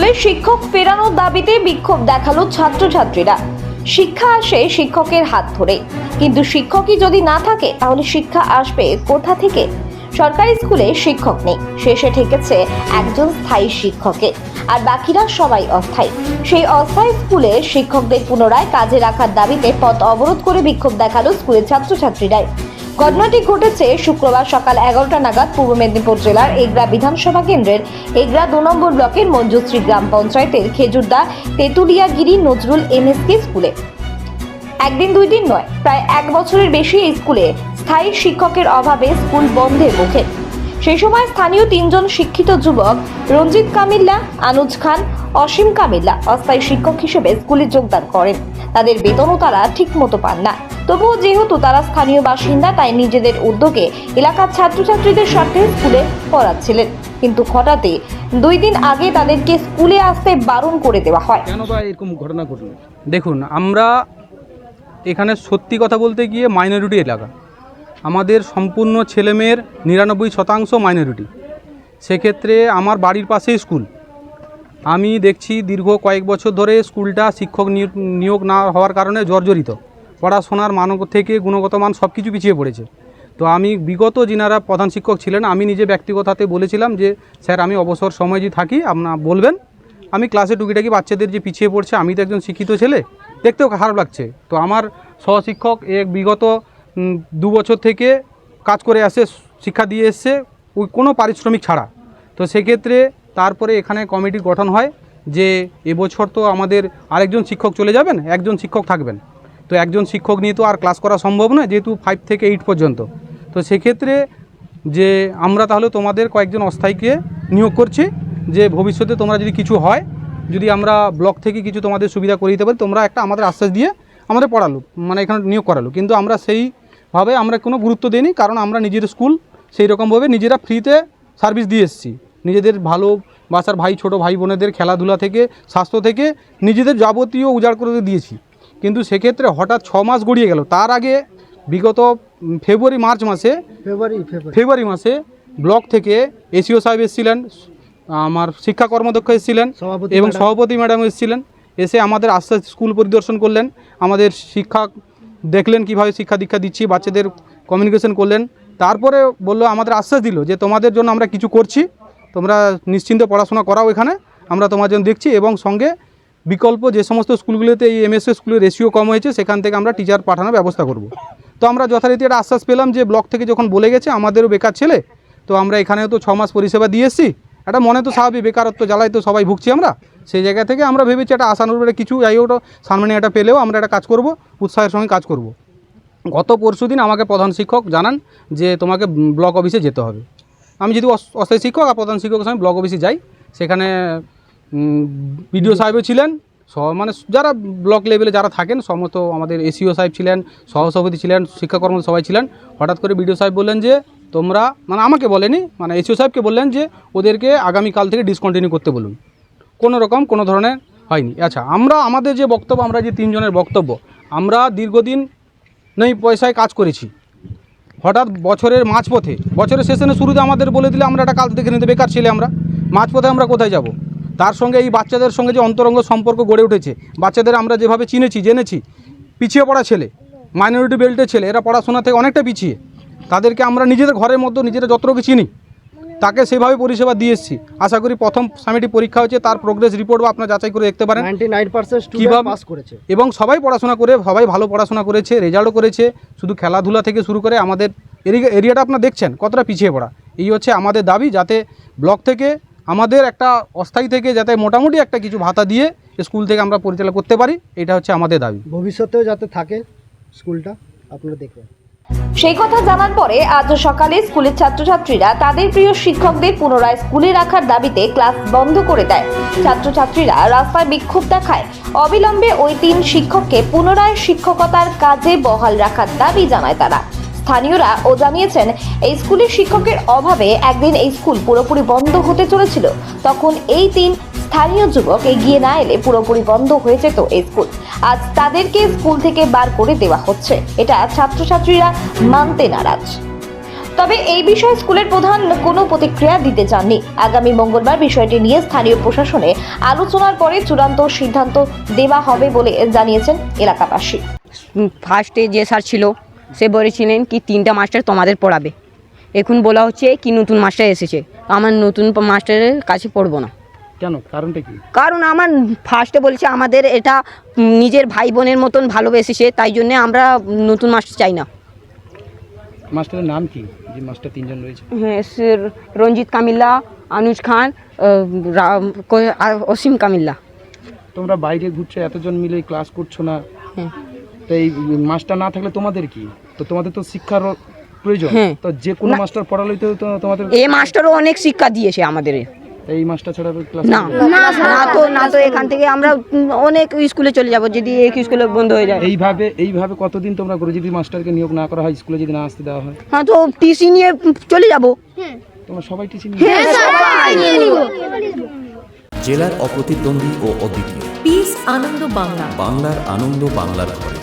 স্কুলে শিক্ষক ফেরানোর দাবিতে বিক্ষোভ দেখাল ছাত্রছাত্রীরা। শিক্ষা আসে শিক্ষকের হাত ধরে। কিন্তু শিক্ষকই যদি না থাকে, তাহলে শিক্ষা আসবে কোথা থেকে? সরকারি স্কুলে শিক্ষক নেই। শেষে ঠেকেছে একজন স্থায়ী শিক্ষকের আর বাকিরা সবাই অস্থায়ী। সেই অস্থায়ী স্কুলে শিক্ষকদের পুনরায় কাজে রাখার দাবিতে পথ অবরোধ করে বিক্ষোভ দেখাল স্কুলের ছাত্রছাত্রীরাই। ঘটনাটি ঘটেছে শুক্রবার সকাল এগারোটা নাগাদ পূর্ব মেদিনীপুর জেলার এগরা বিধানসভা কেন্দ্রের এগরা দু নম্বর ব্লকের মঞ্জুশ্রী গ্রাম পঞ্চায়েতের খেজুরদা তেঁতুলিয়াগিরি নজরুল এমএসকে স্কুলে। একদিন দুই দিন নয়, প্রায় এক বছরের বেশি এই স্কুলে স্থায়ী শিক্ষকের অভাবে স্কুল বন্ধের মুখে। সেই সময় স্থানীয় তিনজন শিক্ষিত যুবক রঞ্জিত কামিল্লা, আনুজ খান, অসীম কামিল্লা অস্থায়ী শিক্ষক হিসেবে স্কুলে যোগদান করেন। তাদের বেতনও তারা ঠিকমতো পান না। তবুও যেহেতু তারা স্থানীয় বাসিন্দা, তাই নিজেদের উদ্যোগে এলাকার ছাত্রছাত্রীদের স্বার্থে স্কুলে পড়াচ্ছিলেন। কিন্তু হঠাৎই দুই দিন আগে তাদেরকে স্কুলে আসতে বারণ করে দেওয়া হয়। কেন বা এরকম ঘটনা ঘটলো? দেখুন, আমরা এখানে সত্যি কথা বলতে গিয়ে মাইনরিটি এলাকা। আমাদের সম্পূর্ণ ছেলেমেয়ের নিরানব্বই শতাংশ মাইনরিটি সেক্ষেত্রে আমার বাড়ির পাশেই স্কুল। আমি দেখছি দীর্ঘ কয়েক বছর ধরে স্কুলটা শিক্ষক নিয়োগ- নিয়োগ না হওয়ার কারণে জর্জরিত। পড়াশোনার মান থেকে গুণগত মান সব কিছু পিছিয়ে পড়েছে। তো আমি বিগত যিনারা প্রধান শিক্ষক ছিলেন, আমি নিজে ব্যক্তিগত হাতে বলেছিলাম যে, স্যার, আমি অবসর সময় যে থাকি আপনার বলবেন, আমি ক্লাসে টুকিটাকি বাচ্চাদের যে পিছিয়ে পড়ছে, আমি তো একজন শিক্ষিত ছেলে, দেখতেও খারাপ লাগছে। তো আমার সহশিক্ষক এক বিগত দু বছর থেকে কাজ করে আসে, শিক্ষা দিয়ে এসছে, ওই কোনো পারিশ্রমিক ছাড়া। তো সেক্ষেত্রে তারপরে এখানে কমিটি গঠন হয় যে এবছর তো আমাদের আরেকজন শিক্ষক চলে যাবেন, একজন শিক্ষক থাকবেন। তো একজন শিক্ষক নিয়ে তো আর ক্লাস করা সম্ভব নয়, যেহেতু ফাইভ থেকে এইট পর্যন্ত। তো সেক্ষেত্রে যে আমরা তাহলে তোমাদের কয়েকজন অস্থায়ীকে নিয়োগ করছি, যে ভবিষ্যতে তোমরা যদি কিছু হয়, যদি আমরা ব্লক থেকে কিছু তোমাদের সুবিধা করে দিতে পারি, তোমরা একটা আমাদের আশ্বাস দিয়ে আমাদের পড়ালো মানে এখানে নিয়োগ করালো। কিন্তু আমরা সেইভাবে আমরা কোনো গুরুত্ব দিইনি, কারণ আমরা নিজের স্কুল সেই রকমভাবে নিজেরা ফ্রিতে সার্ভিস দিয়ে এসেছি। নিজেদের ভালো বাসার ভাই, ছোট ভাই, বোনেদের খেলাধুলা থেকে, স্বাস্থ্য থেকে নিজেদের যাবতীয় উজাড় করে দিয়েছি। কিন্তু সেক্ষেত্রে হঠাৎ ছ মাস গড়িয়ে গেল। তার আগে বিগত ফেব্রুয়ারি মার্চ মাসে ফেব্রুয়ারি ফেব্রুয়ারি। মাসে ব্লক থেকে এসিও সাহেব এসেছিলেন আমার শিক্ষা কর্মদক্ষ এসেছিলেন এবং সভাপতি ম্যাডাম এসেছিলেন। এসে আমাদের আস্তে স্কুল পরিদর্শন করলেন। আমাদের শিক্ষা দেখলেন কীভাবে শিক্ষা দীক্ষা দিচ্ছি বাচ্চাদের কমিউনিকেশন করলেন। তারপরে বলল আমাদের আশ্বাস দিল যে তোমাদের জন্য আমরা কিছু করছি। তোমরা নিশ্চিন্তে পড়াশোনা করাও এখানে। আমরা তোমার জন্য দেখছি এবং সঙ্গে বিকল্প যে সমস্ত স্কুলগুলোতে এই এমএসএ স্কুলের রেশিও কম হয়েছে, সেখান থেকে আমরা টিচার পাঠানোর ব্যবস্থা করব। তো আমরা যথারীতি একটা আশ্বাস পেলাম যে ব্লক থেকে যখন বলে গেছে, আমাদেরও বেকার ছেলে, তো আমরা এখানেও তো ছ মাস পরিষেবা দিয়ে এসেছি। একটা মনে তো স্বাভাবিক, বেকারত্ব জ্বালায় তো সবাই ভুগছি আমরা। সেই জায়গা থেকে আমরা ভেবেছি একটা আশানুরূপ কিছু যাই হোক সামনে একটা পেলেও আমরা একটা কাজ করব, উৎসাহের সঙ্গে কাজ করব। গত পরশু দিন আমাকে প্রধান শিক্ষক জানান যে তোমাকে ব্লক অফিসে যেতে হবে। আমি যদি অস- অস্থায়ী শিক্ষক আর প্রধান শিক্ষকের সঙ্গে ব্লক অফিসে যাই, সেখানে বিডিও সাহেবও ছিলেন সহ মানে যারা ব্লক লেভেলে যারা থাকেন, সমস্ত আমাদের এসিও সাহেব ছিলেন, সহসভাপতি ছিলেন শিক্ষাকর্ম সবাই ছিলেন, হঠাৎ করে বিডিও সাহেব বললেন যে, তোমরা মানে আমাকে বলেনি মানে এসিও সাহেবকে বললেন যে, ওদেরকে আগামীকাল থেকে ডিসকন্টিনিউ করতে বলুন। কোনো রকম, কোনো ধরনের হয়নি। আচ্ছা আমরা, আমাদের যে বক্তব্য, আমরা যে তিনজনের বক্তব্য, আমরা দীর্ঘদিন নেই পয়সায় কাজ করেছি। হঠাৎ বছরের মাঝপথে, বছরের শেষে শুরুতে আমাদের বলে দিলে, আমরা একটা কাল দেখে নিতে বেকার ছেলে আমরা। মাঝপথে আমরা কোথায় যাব? তার সঙ্গে এই বাচ্চাদের সঙ্গে যে অন্তরঙ্গ সম্পর্ক গড়ে উঠেছে বাচ্চাদের আমরা যেভাবে চিনেছি জেনেছি পিছিয়ে পড়া ছেলে মাইনরিটি বেল্টের ছেলে এরা পড়াশোনা থেকে অনেকটা পিছিয়ে। তাদেরকে আমরা নিজেদের ঘরের মধ্যে নিজেরা যতটুকু চিনি তাকে সেভাবে পরিষেবা দিয়ে এসেছি। আশা করি প্রথম সামিটি পরীক্ষা হয়েছে তার প্রোগ্রেস রিপোর্ট আপনারা যাচাই করে দেখতে পারেন। স্টুডেন্ট পাস করেছে। এবং সবাই পড়াশোনা করে সবাই ভালো পড়াশোনা করেছে রেজাল্টও করেছে শুধু খেলাধুলা থেকে শুরু করে আমাদের এরিয়া এরিয়াটা আপনারা দেখছেন কতটা পিছিয়ে পড়া। এই হচ্ছে আমাদের দাবি যাতে ব্লক থেকে আমাদের একটা অস্থায়ী থেকে যাতে মোটামুটি একটা কিছু ভাতা দিয়ে স্কুল থেকে আমরা পরিচালনা করতে পারি এটা হচ্ছে আমাদের দাবি। ভবিষ্যতেও যাতে থাকে স্কুলটা আপনারা দেখবেন সেই কথা জানার পরে আজ সকালে স্কুলের ছাত্রছাত্রীরা তাদের প্রিয় শিক্ষকদের পুনরায় স্কুলে রাখার দাবিতে ক্লাস বন্ধ করে দেয়। ছাত্রছাত্রীরা রাস্তায় বিক্ষোভ দেখায়। অবিলম্বে ওই তিন শিক্ষককে পুনরায় শিক্ষকতার কাজে বহাল রাখার দাবি জানায় তারা। স্থানীয়রা ও জানিয়েছেন, এই স্কুলের শিক্ষকের অভাবে একদিন এই স্কুল পুরোপুরি বন্ধ হতে চলেছিল। তখন এই তিন স্থানীয় যুবক এগিয়ে না এলে পুরোপুরি বন্ধ হয়ে যেত এই স্কুল। আজ তাদেরকে স্কুল থেকে বার করে দেওয়া হচ্ছে। এটা ছাত্রছাত্রীরা মানতে নারাজ। তবে এই বিষয়ে স্কুলের প্রধান কোনো প্রতিক্রিয়া দিতে চাননি। আগামী মঙ্গলবার বিষয়টি নিয়ে স্থানীয় প্রশাসনে আলোচনার পরে চূড়ান্ত সিদ্ধান্ত দেওয়া হবে বলে জানিয়েছেন এলাকাবাসী। ফার্স্টে যে স্যার ছিল সে বলেছিলেন কি তিনটা মাস্টার তোমাদের পড়াবে। এখন বলা হচ্ছে কি নতুন মাস্টার এসেছে। আমার নতুন মাস্টারের কাছে পড়ব না। কেন? কারণটা কি? কারণ আমার ফার্স্টে বলছে আমাদের এটা নিজের ভাই বোনের মতন ভালোবেসেছে তাই জন্যে আমরা নতুন মাস্টার চাই না। মাস্টারের নাম কি? যে মাস্টার তিনজন রয়েছে? হ্যাঁ সে রঞ্জিত কামিল্লা আনুজ খান অসীম কামিল্লা। তোমরা বাইরে ঘুরছো এতজন মিলে ক্লাস করছ না। হ্যাঁ। তো এই মাস্টার না থাকলে তোমাদের কি? তো তোমাদের তো শিক্ষার প্রয়োজন। হ্যাঁ। তো যে কোনো মাস্টার পড়ালেই তো তোমাদের এ মাস্টারও অনেক শিক্ষা দিয়েছে আমাদের। এই মাস্টার ছাড়া ক্লাস না। না তো না তো এখান থেকে আমরা অনেক স্কুলে চলে যাব যদি এক স্কুলে বন্ধ হয়ে যায়। এইভাবে এইভাবে কতদিন তোমরা করে যদি মাস্টারকে নিয়োগ না করা হয় স্কুলে যদি না আসতে দেওয়া হয়? হ্যাঁ তো টিসি নিয়ে চলে যাব। তোমরা সবাই টিচিং জেলার অপ্রতিদ্বন্দ্বী ও অদ্বিতীয়। পিস আনন্দ বাংলা। বাংলার আনন্দ বাংলার ঘরে